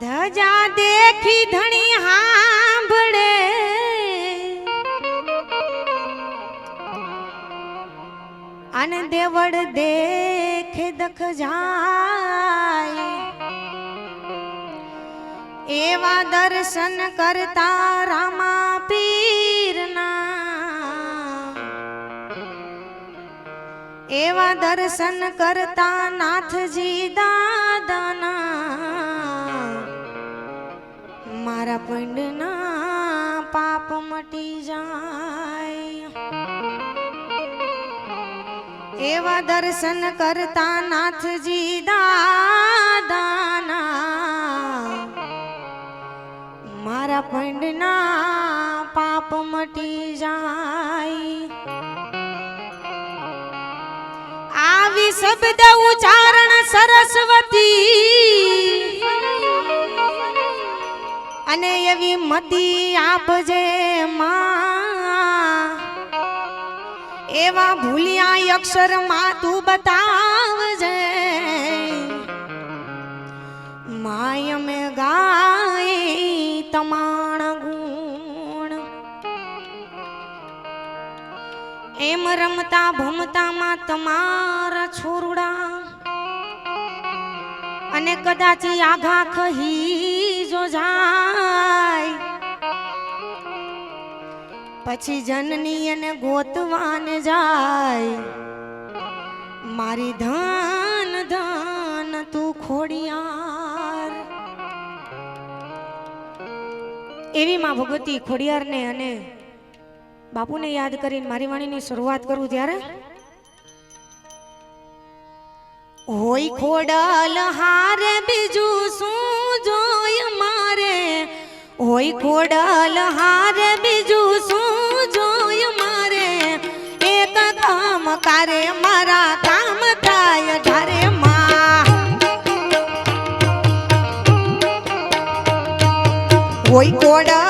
ધજા દેખી ધણી હાંભળે. અને દેવડ દેખે દખ જાય. એવા દર્શન કરતા રામા પીરના. એવા દર્શન કરતા નાથજી દાદાના. મારા પંડના પાપ મટી જાય. એવા દર્શન કરતા નાથજી દાદાના. મારા પંડના પાપ મટી જાય. આવી શબ્દ ઉચ્ચારણ સરસ્વતી અને એવી મતી આપજે માં. એવા ભૂલિયા અક્ષરમાં તું બતાવજે. માય મે ગાય તમાણ ગુણ. એમ રમતા ભમતામાં તમારા છોરુડા અને કદાચ આઘા ખહી જો જાય. પછી જનની અને ગોતવાન જાય. મારી ધન ધન તું ખોડિયાર. એવી માં ભગવતી ખોડિયારને અને બાપુને યાદ કરીને મારી વાણીની શરૂઆત કરું ત્યારે હોય ખોડલ હારે બીજું શું જોય મારે? હોય ખોડલ હારે બીજું શું જોય મારે? એક કામ કારે, મારા કામ થાય ધારે માં. હોય કોડલ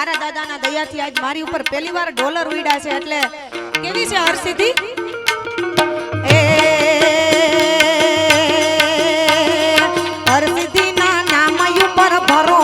મારા દાદાના દયાથી આજ મારી ઉપર પહેલી વાર ડોલર ઉડ્યા છે એટલે કેવી છે હરસિદ્ધિ? હરસિદ્ધિ ના નામ ઉપર ભરો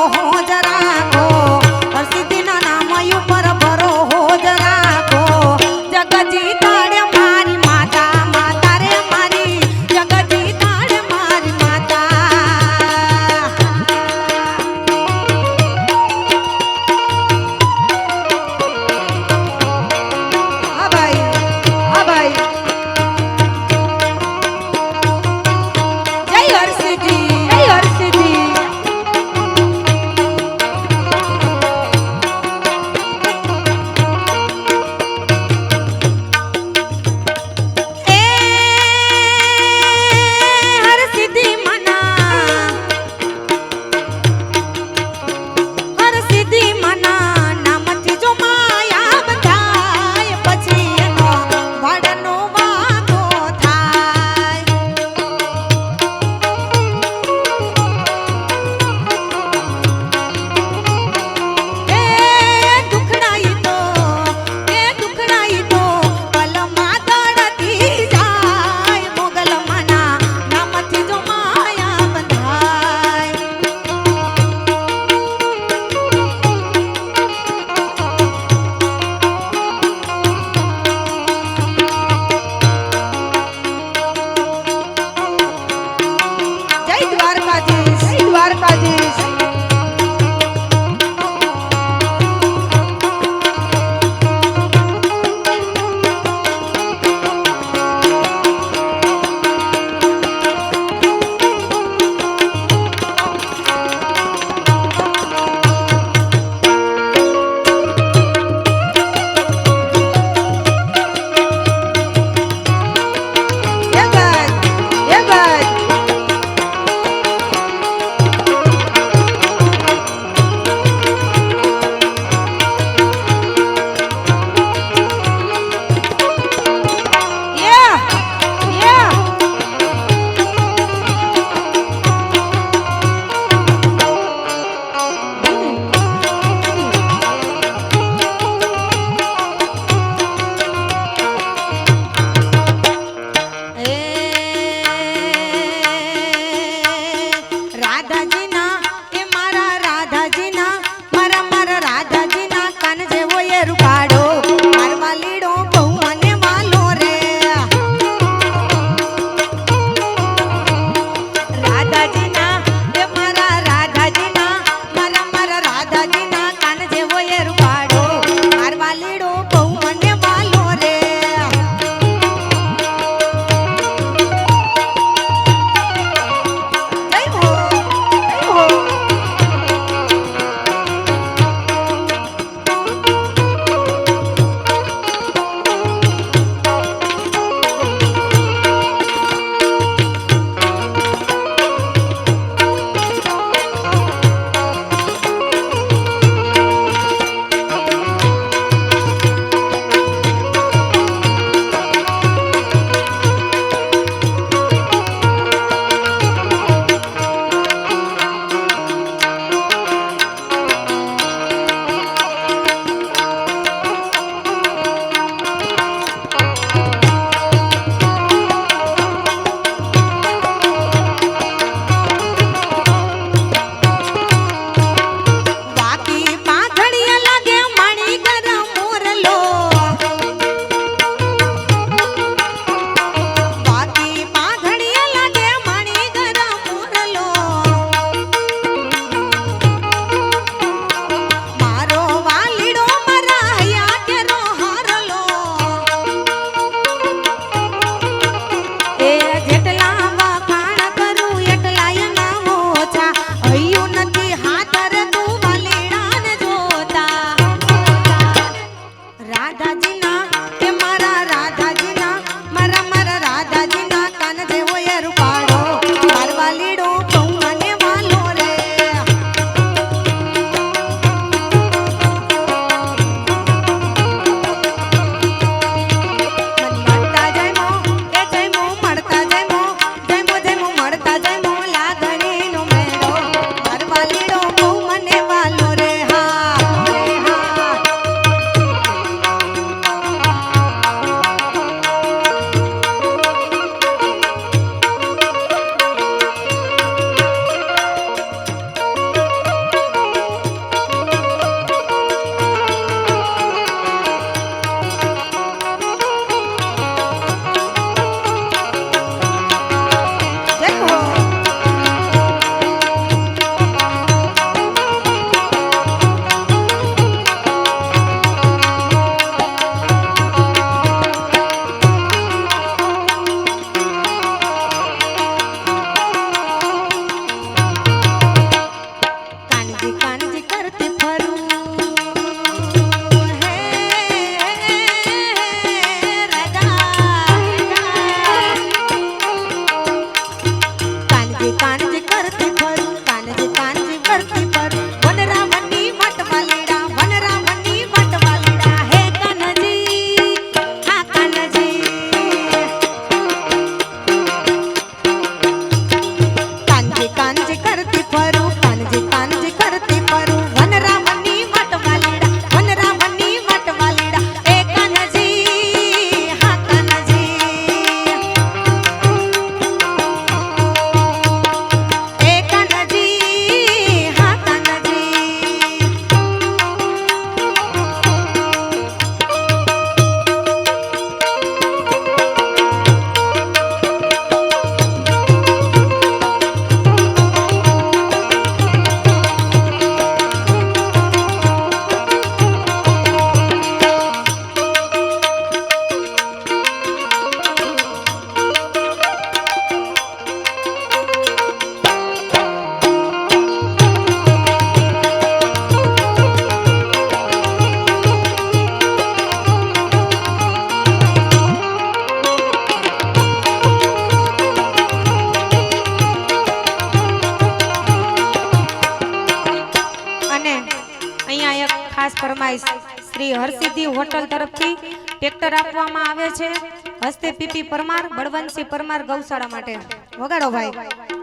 હરસિદ્ધિ હોટલ તરફથી ટ્રેક્ટર આપવામાં આવે છે. હસ્તે પીપી પરમાર, બળવંતસિંહ પરમાર ગૌશાળા માટે. વગાડો ભાઈ.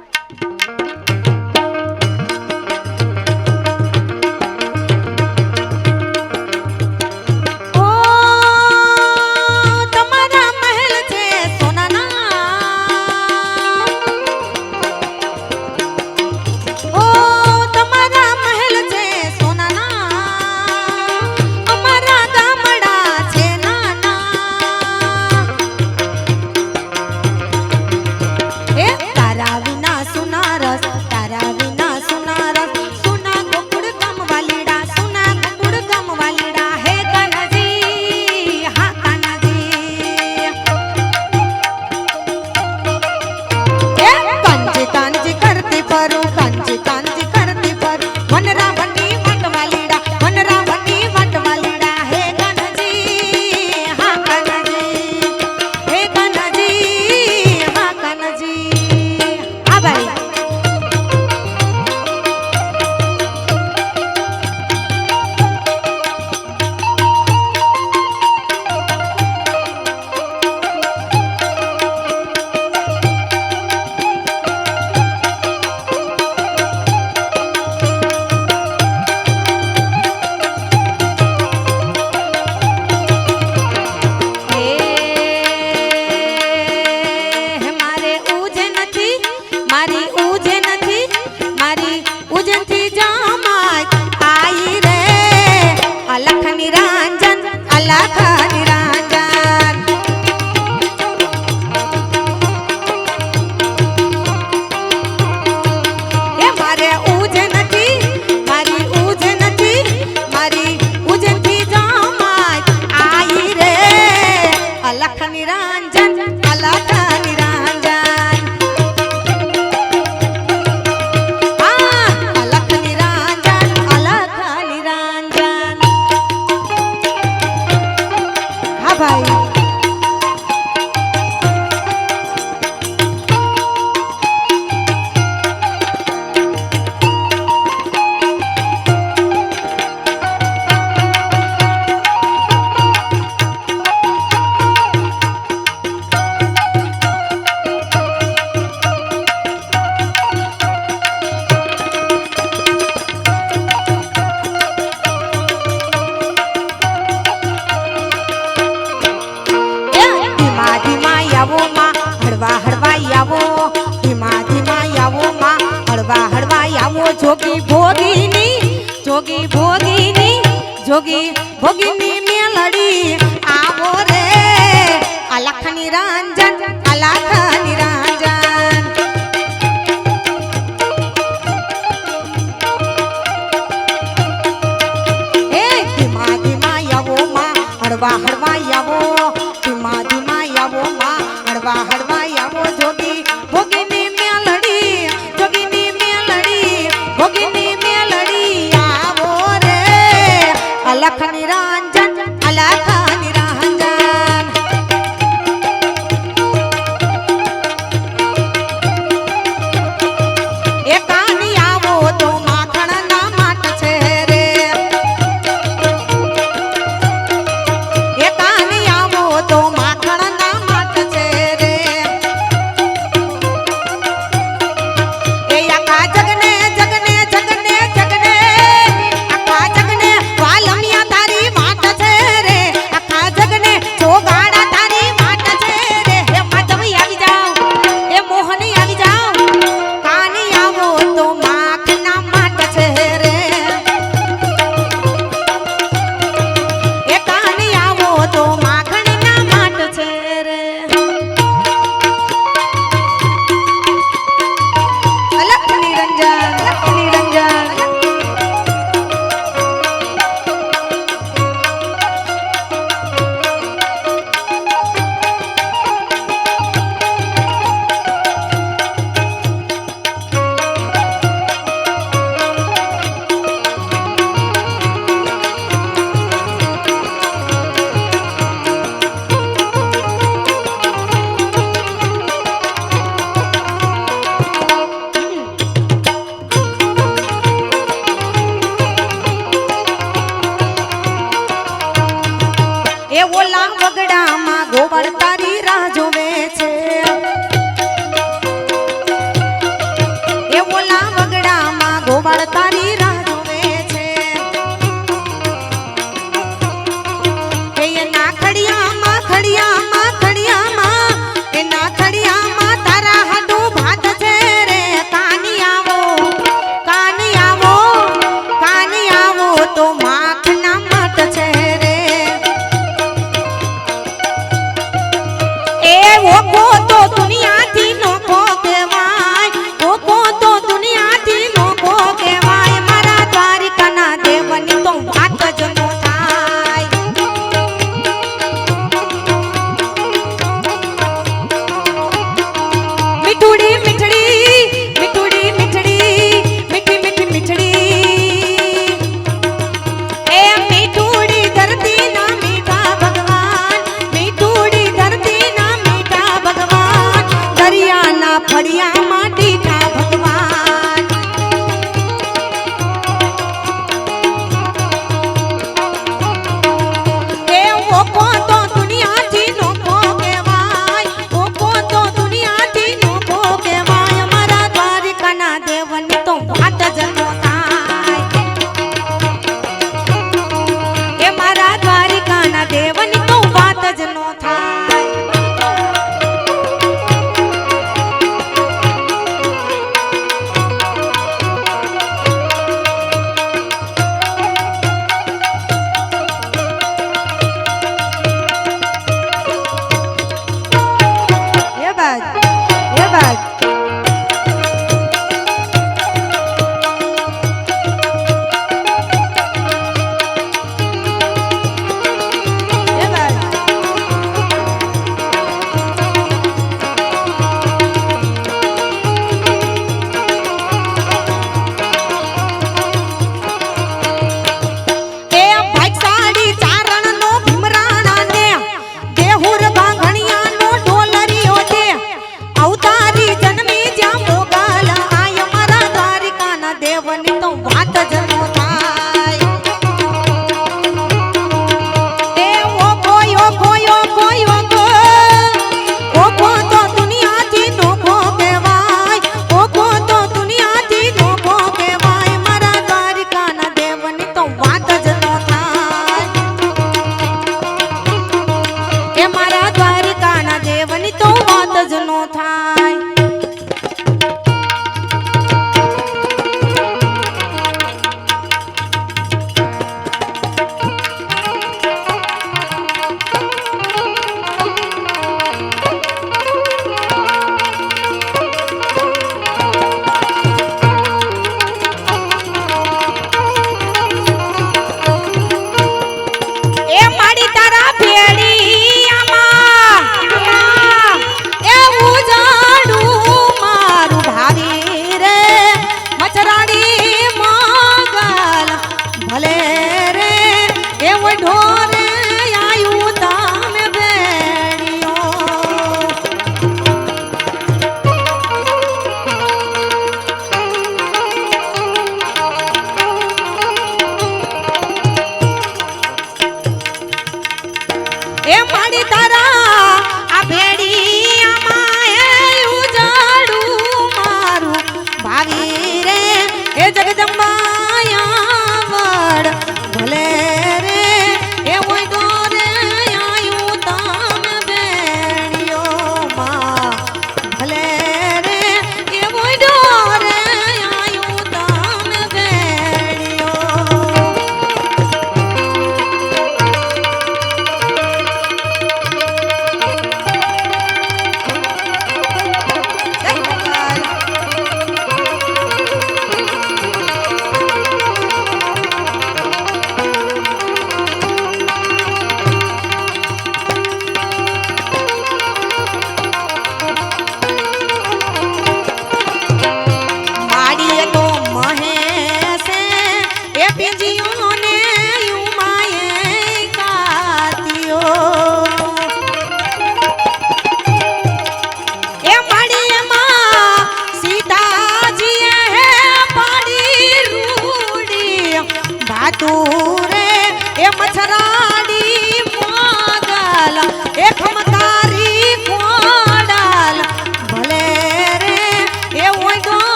যোগী ভগিনী